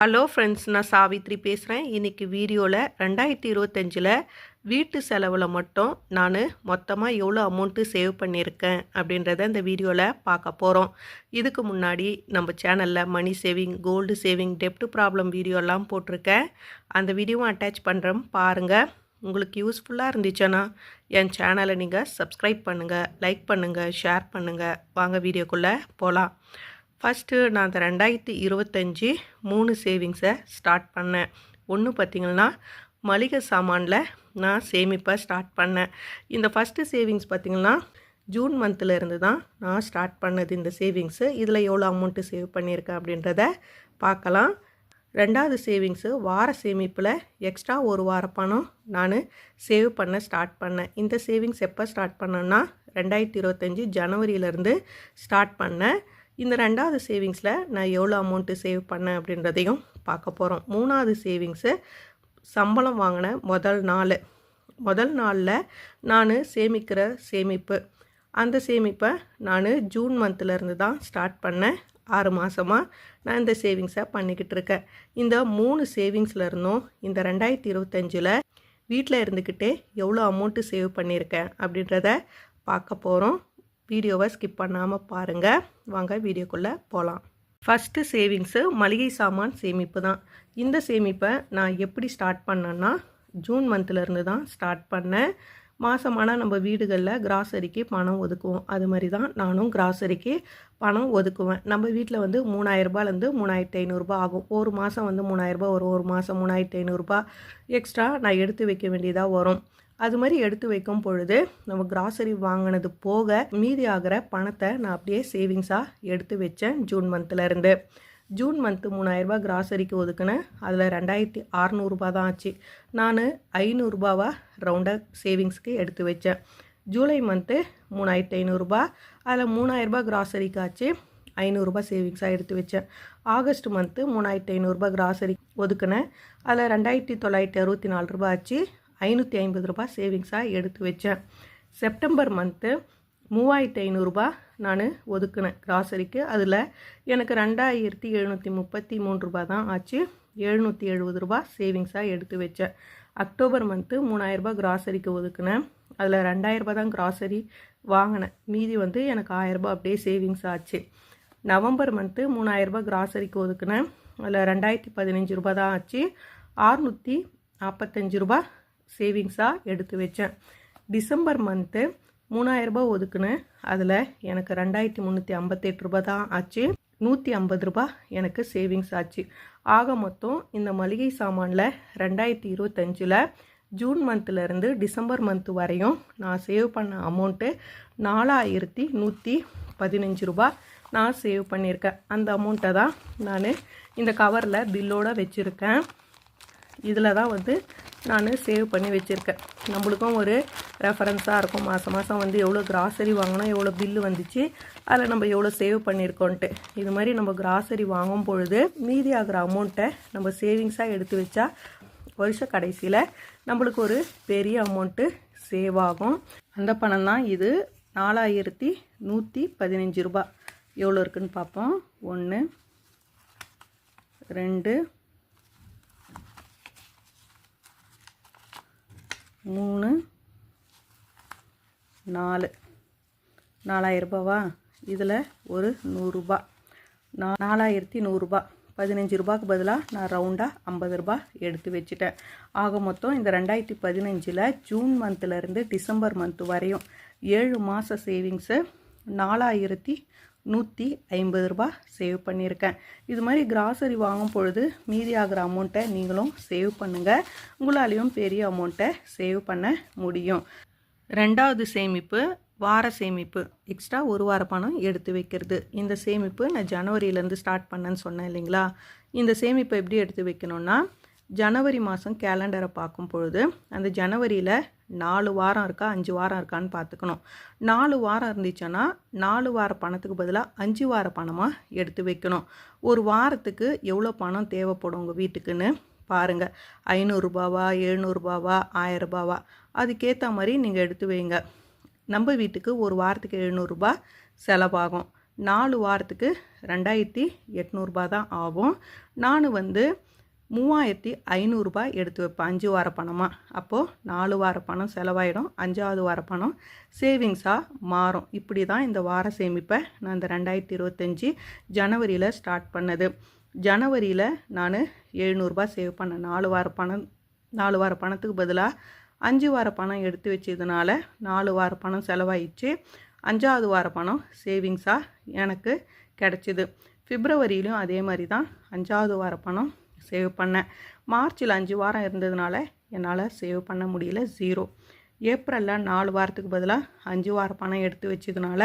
Hello friends நான் சாவித்ரி பேசுகிறேன் இன்றைக்கி வீடியோவில் ரெண்டாயிரத்தி இருபத்தஞ்சில் வீட்டு செலவில் மட்டும் நான் மொத்தமாக எவ்வளோ அமௌண்ட்டு சேவ் பண்ணியிருக்கேன் அப்படின்றத இந்த வீடியோவில் பார்க்க போகிறோம் இதுக்கு முன்னாடி நம்ம சேனலில் மணி சேவிங் கோல்டு சேவிங் டெப்ட் ப்ராப்ளம் வீடியோலாம் போட்டிருக்கேன். அந்த வீடியோவும் அட்டாச் பண்ணுறோம் பாருங்கள் உங்களுக்கு யூஸ்ஃபுல்லாக இருந்துச்சுன்னா என் சேனலை நீங்கள் சப்ஸ்கிரைப் பண்ணுங்கள் லைக் பண்ணுங்கள் ஷேர் பண்ணுங்கள் வாங்க வீடியோக்குள்ளே போகலாம் ஃபஸ்ட்டு நான் அந்த ரெண்டாயிரத்தி இருபத்தஞ்சி மூணு சேவிங்ஸை ஸ்டார்ட் பண்ணேன். ஒன்று பார்த்திங்கன்னா மளிகை சாமானில் நான் சேமிப்பை ஸ்டார்ட் பண்ணேன். இந்த ஃபஸ்ட்டு சேவிங்ஸ் பார்த்திங்கன்னா ஜூன் மந்தில் இருந்து தான் நான் ஸ்டார்ட் பண்ணது இந்த சேவிங்ஸு இதில் எவ்வளோ அமௌண்ட்டு சேவ் பண்ணியிருக்கேன் அப்படின்றத பார்க்கலாம். ரெண்டாவது சேவிங்ஸு வார சேமிப்பில் எக்ஸ்ட்ரா ஒரு வார பணம் நான் சேவ் பண்ண ஸ்டார்ட் பண்ணேன். இந்த சேவிங்ஸ் எப்போ ஸ்டார்ட் பண்ணேன்னா ரெண்டாயிரத்தி இருபத்தஞ்சி ஜனவரியிலேருந்து ஸ்டார்ட் பண்ணேன். இந்த ரெண்டாவது சேவிங்ஸில் நான் எவ்வளோ அமௌண்ட்டு சேவ் பண்ணேன் அப்படின்றதையும் பார்க்க போகிறோம் மூணாவது சேவிங்ஸு சம்பளம் வாங்கின முதல் நாள். முதல் நாளில் நான் சேமிக்கிற சேமிப்பு. அந்த சேமிப்பை நான் ஜூன் மந்த்லேருந்து தான் ஸ்டார்ட் பண்ணேன். ஆறு மாதமாக நான் இந்த சேவிங்ஸை பண்ணிக்கிட்டு இருக்கேன். இந்த மூணு சேவிங்ஸில் இருந்தும் இந்த ரெண்டாயிரத்தி இருபத்தஞ்சில் வீட்டில் இருந்துக்கிட்டே எவ்வளோ அமௌண்ட்டு சேவ் பண்ணியிருக்கேன் அப்படின்றத பார்க்க போகிறோம் வீடியோவை ஸ்கிப் பண்ணாமல் பாருங்கள் வாங்க வீடியோக்குள்ளே போகலாம் ஃபஸ்ட்டு சேவிங்ஸு மளிகை சாமான் சேமிப்பு தான். இந்த சேமிப்பை நான் எப்படி ஸ்டார்ட் பண்ணேன்னா ஜூன் மந்த்லேருந்து தான் ஸ்டார்ட் பண்ணேன். மாதமானால் நம்ம வீடுகளில் கிராசரிக்கு பணம் ஒதுக்குவோம். அது மாதிரி தான் நானும் கிராசரிக்கு பணம் ஒதுக்குவேன். நம்ம வீட்டில் வந்து மூணாயிரரூபாலேருந்து மூணாயிரத்தி ஐநூறுரூபா ஆகும். ஒரு மாதம் வந்து மூணாயிரரூபா வரும். ஒரு மாதம் மூணாயிரத்தி ஐநூறுரூபா எக்ஸ்ட்ரா நான் எடுத்து வைக்க வேண்டியதாக வரும். அது மாதிரி எடுத்து வைக்கும் பொழுது நம்ம கிராசரி வாங்கினது போக மீதி ஆகிற பணத்தை நான் அப்படியே சேவிங்ஸாக எடுத்து வச்சேன் ஜூன் மந்த்லேருந்து ஜூன் மந்த்து மூணாயிரரூபா கிராசரிக்கு ஒதுக்குனேன் அதில் ரெண்டாயிரத்தி அறநூறுபா தான் ஆச்சு. நான் ஐநூறுரூபாவா ரவுண்டாக சேவிங்ஸ்க்கு எடுத்து வச்சேன். ஜூலை மந்த்து மூணாயிரத்தி ஐநூறுரூபா அதில் மூணாயிரரூபா கிராசரிக்கு ஆச்சு ஐநூறுரூபா சேவிங்ஸாக எடுத்து வச்சேன். ஆகஸ்ட் மந்த்து மூணாயிரத்தி ஐநூறுரூபா கிராசரி ஒதுக்குனேன் அதில் ரெண்டாயிரத்தி தொள்ளாயிரத்தி அறுபத்தி நாலு ரூபா ஆச்சு. ஐநூற்றி ஐம்பது ரூபா சேவிங்ஸாக எடுத்து வச்சேன். செப்டம்பர் மந்த்து மூவாயிரத்து ஐநூறுரூபா நான் ஒதுக்குனேன் கிராசரிக்கு அதில் எனக்கு ரெண்டாயிரத்தி எழுநூற்றி முப்பத்தி மூணு ரூபா தான் ஆச்சு. எழுநூற்றி எழுபது ரூபா சேவிங்ஸாக எடுத்து வச்சேன். அக்டோபர் மந்த்து மூணாயிரரூபா கிராசரிக்கு ஒதுக்குனேன். அதில் ரெண்டாயிரரூபா தான் கிராசரி வாங்கினேன். மீதி வந்து எனக்கு ஆயிரரூபா அப்படியே சேவிங்ஸ் ஆச்சு. நவம்பர் மந்த்து மூணாயிரரூபா கிராசரிக்கு ஒதுக்குனேன். அதில் ரெண்டாயிரத்தி பதினஞ்சு ரூபா தான் ஆச்சு. ஆறுநூற்றி நாற்பத்தஞ்சு ரூபா சேவிங்ஸாக எடுத்து வச்சேன். டிசம்பர் மந்த்து மூணாயிரரூபா ஒதுக்குனேன் அதில் எனக்கு ரெண்டாயிரத்தி முந்நூற்றி ஐம்பத்தெட்டு ரூபா தான் ஆச்சு. நூற்றி ஐம்பது ரூபா எனக்கு சேவிங்ஸ் ஆச்சு. ஆக மொத்தம் இந்த மளிகை சாமானில் ரெண்டாயிரத்தி இருபத்தஞ்சில் ஜூன் மந்த்லேருந்து டிசம்பர் மந்த் வரையும் நான் சேவ் பண்ண அமௌண்ட்டு நாலாயிரத்தி நூற்றி பதினஞ்சு ரூபா நான் சேவ் பண்ணியிருக்கேன். அந்த அமௌண்ட்டை தான் நான் இந்த கவரில் பில்லோடு வச்சுருக்கேன். இதில் தான் வந்து நான் சேவ் பண்ணி வச்சுருக்கேன். நம்மளுக்கும் ஒரு ரெஃபரன்ஸாக இருக்கும். மாதம் மாதம் வந்து எவ்வளோ கிராசரி வாங்கினோம் எவ்வளோ பில்லு வந்துச்சு அதில் நம்ம எவ்வளோ சேவ் பண்ணியிருக்கோன்ட்டு இது மாதிரி நம்ம கிராசரி வாங்கும் பொழுது மீதி ஆகிற அமௌண்ட்டை நம்ம சேவிங்ஸாக எடுத்து வச்சா வருஷ கடைசியில் நம்மளுக்கு ஒரு பெரிய அமௌண்ட்டு சேவ் ஆகும். அந்த பணம் தான் இது. நாலாயிரத்தி நூற்றி பதினஞ்சு ரூபா எவ்வளோ இருக்குன்னு பார்ப்போம். ஒன்று ரெண்டு மூணு நாலு. நாலாயிரரூபாவா? இதில் ஒரு நூறுரூபா. நா நாலாயிரத்தி நூறுரூபா. பதினஞ்சு ரூபாய்க்கு பதிலாக நான் ரவுண்டாக ஐம்பது ரூபா எடுத்து வச்சுட்டேன். ஆக மொத்தம் இந்த ரெண்டாயிரத்தி பதினஞ்சில் ஜூன் மந்த்லேருந்து டிசம்பர் மந்த் வரையும் ஏழு மாத சேவிங்ஸு நாலாயிரத்தி நூற்றி ஐம்பது ரூபா சேவ் பண்ணியிருக்கேன். இது மாதிரி கிராசரி வாங்கும் பொழுது மீதி ஆகிற அமௌண்ட்டை நீங்களும் சேவ் பண்ணுங்கள் உங்களாலேயும் பெரிய அமௌண்ட்டை சேவ் பண்ண முடியும். ரெண்டாவது சேமிப்பு வார சேமிப்பு. எக்ஸ்ட்ரா ஒரு வார பணம் எடுத்து வைக்கிறது. இந்த சேமிப்பு நான் ஜனவரியிலேருந்து ஸ்டார்ட் பண்ணேன்னு சொன்னேன் இல்லைங்களா? இந்த சேமிப்பை எப்படி எடுத்து வைக்கணும்னா ஜனவரி மாதம் கேலண்டரை பார்க்கும் பொழுது அந்த ஜனவரியில் நாலு வாரம் இருக்கா அஞ்சு வாரம் இருக்கான்னு பார்த்துக்கணும். நாலு வாரம் இருந்துச்சுன்னா நாலு வார பணத்துக்கு பதிலாக அஞ்சு வார பணமாக எடுத்து வைக்கணும். ஒரு வாரத்துக்கு எவ்வளோ பணம் தேவைப்படும் உங்கள் வீட்டுக்குன்னு பாருங்கள் ஐநூறுரூபாவா எழுநூறுபாவா ஆயிரரூபாவா அதுக்கேற்ற மாதிரி நீங்கள் எடுத்து வைங்க. நம்ம வீட்டுக்கு ஒரு வாரத்துக்கு எழுநூறுபா செலவாகும். நாலு வாரத்துக்கு ரெண்டாயிரத்தி எட்நூறுபா தான் ஆகும். நான் வந்து மூவாயிரத்தி ஐநூறுரூபா எடுத்து வைப்பேன். அஞ்சு வார பணமாக அப்போது நாலு வார பணம் செலவாயிடும். அஞ்சாவது வார பணம் சேவிங்ஸாக மாறும். இப்படி தான் இந்த வார சேமிப்பை நான் இந்த ரெண்டாயிரத்தி இருபத்தஞ்சி ஜனவரியில் ஸ்டார்ட் பண்ணது. ஜனவரியில் நான் எழுநூறுபா சேவ் பண்ணேன். நாலு வார பணம் நாலு வார பணத்துக்கு பதிலாக அஞ்சு வார பணம் எடுத்து வச்சதுனால நாலு வார பணம் செலவாயிடுச்சு. அஞ்சாவது வார பணம் சேவிங்ஸாக எனக்கு கிடச்சிது. பிப்ரவரியிலையும் அதே மாதிரி தான் அஞ்சாவது வார பணம் சேவ் பண்ணேன் மார்ச்சில் அஞ்சு வாரம் இருந்ததுனால என்னால் சேவ் பண்ண முடியல ஜீரோ ஏப்ரலில் நாலு வாரத்துக்கு பதிலாக அஞ்சு வார பணம் எடுத்து வச்சதுனால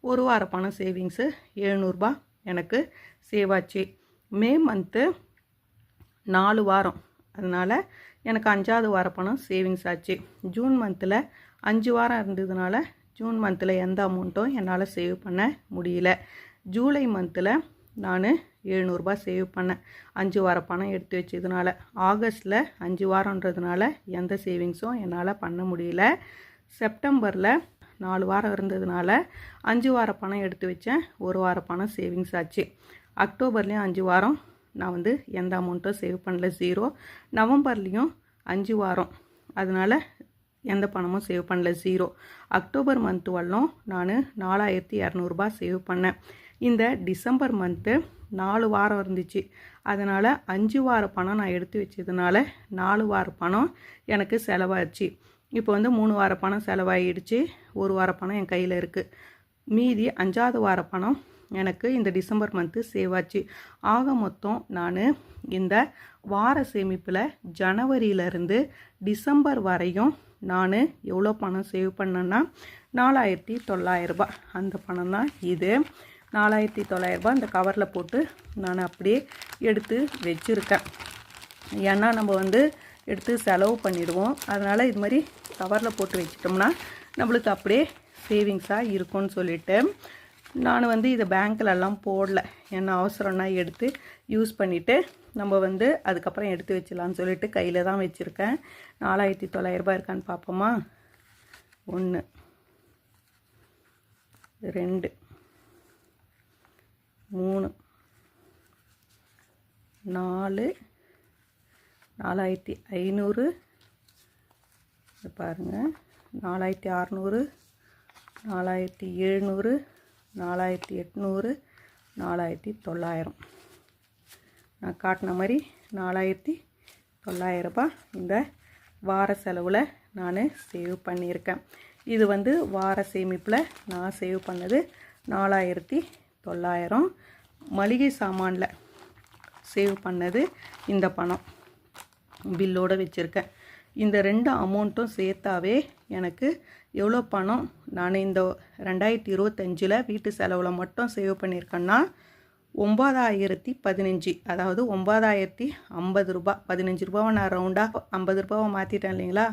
ஒரு வார பணம் சேவிங்ஸு எழுநூறுபா எனக்கு சேவ் ஆச்சு. மே மந்த்து நாலு வாரம். அதனால் எனக்கு அஞ்சாவது வார பணம் சேவிங்ஸ் ஆச்சு. ஜூன் மந்தில் அஞ்சு வாரம் இருந்ததுனால ஜூன் மந்தில் எந்த அமௌண்ட்டும் என்னால் சேவ் பண்ண முடியல. ஜூலை மந்தில் நான் எழுநூறுபா சேவ் பண்ணேன். அஞ்சு வார பணம் எடுத்து வச்சதுனால. ஆகஸ்ட்டில் அஞ்சு வாரன்றதுனால எந்த சேவிங்ஸும் என்னால் பண்ண முடியல. செப்டம்பரில் நாலு வாரம் இருந்ததுனால அஞ்சு வார பணம் எடுத்து வச்சேன். ஒரு வார பணம் சேவிங்ஸ் ஆச்சு. அக்டோபர்லேயும் அஞ்சு வாரம் நான் வந்து எந்த அமௌண்ட்டும் சேவ் பண்ணல. ஜீரோ நவம்பர்லேயும் அஞ்சு வாரம். அதனால் எந்த பணமும் சேவ் பண்ணல. ஜீரோ அக்டோபர் மந்த் வரலும் நான் நாலாயிரத்தி இரநூறுபா சேவ் பண்ணேன். இந்த டிசம்பர் மந்த்து நாலு வாரம் இருந்துச்சு. அதனால் அஞ்சு வார பணம் நான் எடுத்து வச்சதுனால நாலு வார பணம் எனக்கு செலவாச்சு இப்போ வந்து மூணு வார பணம் செலவாகிடுச்சு ஒரு வார பணம் என் கையில் இருக்குது மீதி அஞ்சாவது வார பணம் எனக்கு இந்த டிசம்பர் மந்த்து சேவ் ஆச்சு ஆக மொத்தம் நான் இந்த வார சேமிப்பில் ஜனவரியிலேருந்து டிசம்பர் வரையும் நான் எவ்வளோ பணம் சேவ் பண்ணேன்னா நாலாயிரத்தி தொள்ளாயிரரூபா அந்த பணம் தான் இது. நாலாயிரத்தி தொள்ளாயிரரூபா இந்த கவரில் போட்டு நான் அப்படியே எடுத்து வச்சுருக்கேன். ஏன்னா நம்ம வந்து எடுத்து செலவு பண்ணிடுவோம். அதனால் இது மாதிரி கவரில் போட்டு வச்சிட்டோம்னா நம்மளுக்கு அப்படியே சேவிங்ஸாக இருக்கும்னு சொல்லிட்டு நான் வந்து இதை பேங்க்கிலலாம் போடல. என்ன அவசரம்னா எடுத்து யூஸ் பண்ணிவிட்டு நம்ம வந்து அதுக்கப்புறம் எடுத்து வச்சிடலான்னு சொல்லிட்டு கையில் தான் வச்சுருக்கேன். நாலாயிரத்தி தொள்ளாயிரரூபா இருக்கான்னு பார்ப்போமா ஒன்று ரெண்டு. மூணு. நாலு. நாலாயிரத்தி ஐநூறு. பாருங்கள் நாலாயிரத்தி அறநூறு. நாலாயிரத்தி எழுநூறு. நாலாயிரத்தி எட்நூறு. நாலாயிரத்தி தொள்ளாயிரம். நான் காட்டின மாதிரி நாலாயிரத்தி தொள்ளாயிரரூபா இந்த வார செலவில் நான் சேவ் பண்ணியிருக்கேன். இது வந்து வார சேமிப்பில் நான் சேவ் பண்ணது நாலாயிரத்தி தொள்ளாயிரம். மளிகை சாமானில் சேவ் பண்ணது இந்த பணம். பில்லோடு வச்சுருக்கேன். இந்த ரெண்டு அமௌண்ட்டும் சேர்த்தாவே எனக்கு எவ்வளோ பணம்? நான் இந்த ரெண்டாயிரத்தி இருபத்தஞ்சில் வீட்டு செலவில் மட்டும் சேவ் பண்ணியிருக்கேன்னா ஒம்பதாயிரத்தி பதினஞ்சு. அதாவது ஒம்பதாயிரத்தி ஐம்பது ரூபா. பதினஞ்சு ரூபாவை நான் ரவுண்டாக ஐம்பது ரூபாவை மாற்றிட்டேன் இல்லைங்களா?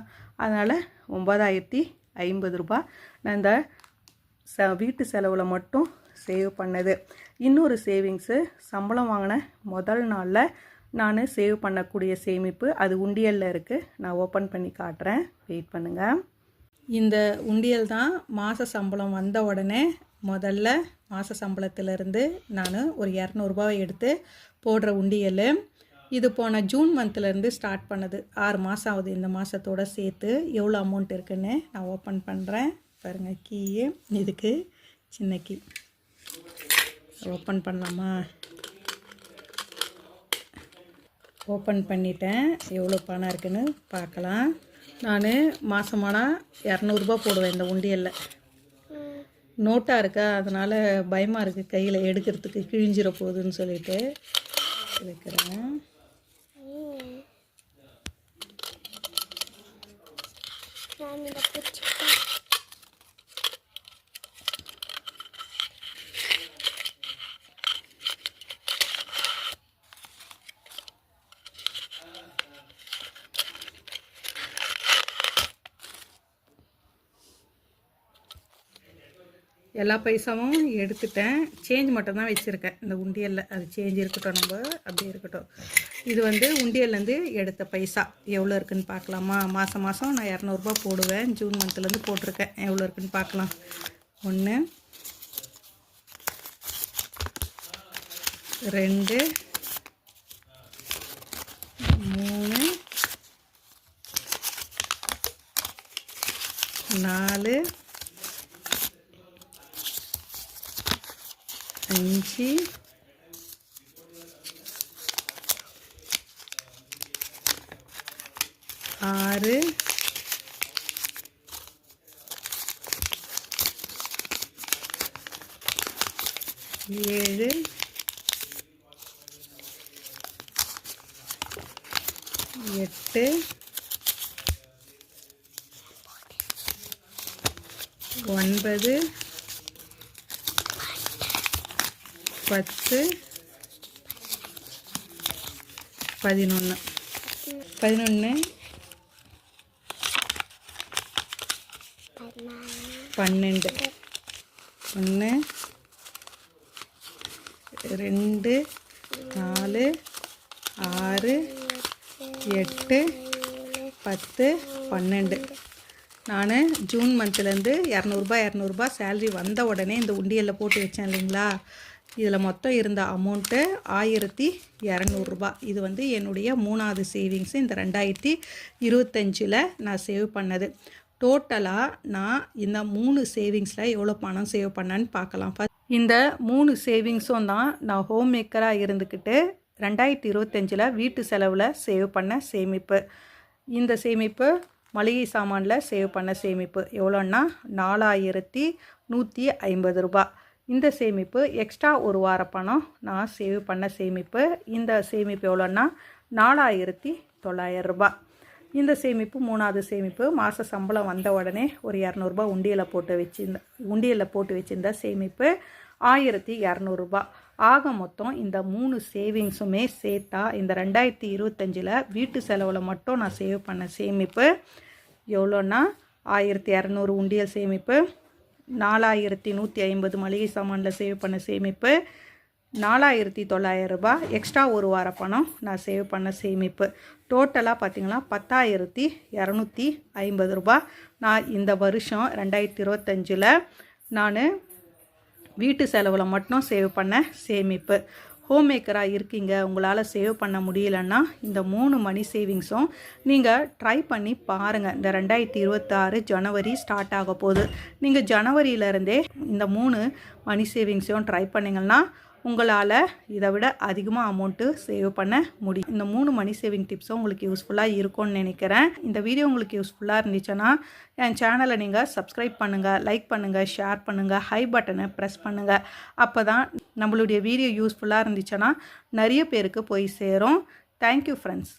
அதனால் ஒம்பதாயிரத்தி ஐம்பது ரூபா. நான் இந்த ச வீட்டு செலவில் மட்டும் சேவ் பண்ணது. இன்னொரு சேவிங்ஸு சம்பளம் வாங்கின முதல் நாளில் நான் சேவ் பண்ணக்கூடிய சேமிப்பு அது உண்டியலில் இருக்குது நான் ஓப்பன் பண்ணி காட்டுறேன். வெயிட் பண்ணுங்கள் இந்த உண்டியல் தான் மாத சம்பளம் வந்த உடனே முதல்ல மாத சம்பளத்திலேருந்து நான் ஒரு இரநூறுபாவை எடுத்து போடுற உண்டியல். இது போன ஜூன் மந்த்லேருந்து ஸ்டார்ட் பண்ணது. ஆறு மாதம் ஆகுது இந்த மாதத்தோடு சேர்த்து எவ்வளோ அமௌண்ட் இருக்குன்னு நான் ஓப்பன் பண்ணுறேன் பாருங்கள் கீ இதுக்கு சின்ன கீ. ஓப்பன் பண்ணலாமா? ஓப்பன் பண்ணிட்டேன். எவ்வளோ பணம் இருக்குன்னு பார்க்கலாம். நான் மாதமானால் இரநூறுபா போடுவேன் இந்த உண்டியலில். நோட்டாக இருக்கா? அதனால் பயமாக இருக்குது கையில் எடுக்கிறதுக்கு கிழிஞ்சிட போகுதுன்னு சொல்லிட்டு வைக்கிறேன் எல்லா பைசாவும் எடுத்துட்டேன். சேஞ்ச் மட்டும்தான் வச்சுருக்கேன். இந்த உண்டியலில் அது சேஞ்ச் இருக்கட்டும் நம்ம அப்படியே இருக்கட்டும். இது வந்து உண்டியல்லேருந்து எடுத்த பைசா. எவ்வளோ இருக்குன்னு பார்க்கலாமா? மாதம் மாதம் நான் இரநூறுபா போடுவேன். ஜூன் மந்த்லேருந்து போட்டிருக்கேன். எவ்வளோ இருக்குன்னு பார்க்கலாம். ஒன்று ரெண்டு மூணு நாலு அஞ்சு ஆறு ஏழு எட்டு ஒன்பது பத்து பதினொன்று பதினொன்று பன்னெண்டு. ஒன்று ரெண்டு நாலு ஆறு எட்டு பத்து பன்னெண்டு. நான் ஜூன் மந்த்லேருந்து இரநூறுபா இரநூறுபா சேல்ரி வந்த உடனே இந்த உண்டியலில் போட்டு வச்சேன் இல்லைங்களா? இதில் மொத்தம் இருந்த அமௌண்ட்டு ஆயிரத்தி இரநூறுபா. இது வந்து என்னுடைய மூணாவது சேவிங்ஸ் இந்த ரெண்டாயிரத்தி இருபத்தஞ்சில் நான் சேவ் பண்ணது. டோட்டலாக நான் இந்த மூணு சேவிங்ஸில் எவ்வளோ பணம் சேவ் பண்ணேன்னு பார்க்கலாம். இந்த மூணு சேவிங்ஸும் தான் நான் ஹோம் மேக்கராக இருந்துக்கிட்டு ரெண்டாயிரத்தி இருபத்தஞ்சில் வீட்டு செலவில் சேவ் பண்ண சேமிப்பு. இந்த சேமிப்பு மளிகை சாமானில் சேவ் பண்ண சேமிப்பு. எவ்வளோன்னா நாலாயிரத்தி நூற்றி ஐம்பது ரூபா. இந்த சேமிப்பு எக்ஸ்ட்ரா ஒரு வார பணம். நான் சேவ் பண்ண சேமிப்பு. இந்த சேமிப்பு எவ்வளோன்னா? நாலாயிரத்தி தொள்ளாயிரரூபா இந்த சேமிப்பு மூணாவது சேமிப்பு. மாத சம்பளம் வந்த உடனே ஒரு இரநூறுபா உண்டியலில் போட்டு வச்சிருந்த உண்டியலில் போட்டு வச்சிருந்த சேமிப்பு ஆயிரத்தி இரநூறுபா ஆக மொத்தம் இந்த மூணு சேவிங்ஸுமே சேர்த்தா இந்த ரெண்டாயிரத்தி இருபத்தஞ்சில் வீட்டு செலவில் மட்டும் நான் சேவ் பண்ண சேமிப்பு எவ்வளோன்னா? ஆயிரத்தி இரநூறு உண்டியல் சேமிப்பு. நாலாயிரத்தி நூற்றி ஐம்பது மளிகை சாமானில் சேவ் பண்ண சேமிப்பு. நாலாயிரத்தி தொள்ளாயிரம் ரூபாய் எக்ஸ்ட்ரா ஒரு வார பணம் நான் சேவ் பண்ண சேமிப்பு. டோட்டலாக பார்த்திங்கன்னா பத்தாயிரத்தி இரநூத்தி ஐம்பது ரூபாய். நான் இந்த வருஷம் ரெண்டாயிரத்தி இருபத்தஞ்சில் நான் வீட்டு செலவில் மட்டும் சேவ் பண்ண சேமிப்பு. ஹோம் மேக்கராக இருக்கீங்க உங்களால் சேவ் பண்ண முடியலன்னா இந்த மூணு மணி சேவிங்ஸும் நீங்கள் ட்ரை பண்ணி பாருங்கள் இந்த ரெண்டாயிரத்தி இருபத்தாறு ஜனவரி ஸ்டார்ட் ஆக போகுது. நீங்கள் ஜனவரியிலேருந்தே இந்த மூணு மணி சேவிங்ஸையும் ட்ரை பண்ணிங்கன்னா உங்களால் இதை விட அதிகமாக அமௌண்ட்டு சேவ் பண்ண முடியும். இந்த மூணு மணி சேவிங் டிப்ஸும் உங்களுக்கு யூஸ்ஃபுல்லாக இருக்கும்னு நினைக்கிறேன். இந்த வீடியோ உங்களுக்கு யூஸ்ஃபுல்லாக இருந்துச்சுன்னா என் சேனலை நீங்கள் சப்ஸ்கிரைப் பண்ணுங்கள் லைக் பண்ணுங்கள் ஷேர் பண்ணுங்கள் ஹை பட்டனை ப்ரெஸ் பண்ணுங்கள் அப்போ தான் நம்மளுடைய வீடியோ யூஸ்ஃபுல்லாக இருந்துச்சுன்னா நிறைய பேருக்கு போய் சேரும். Thank you friends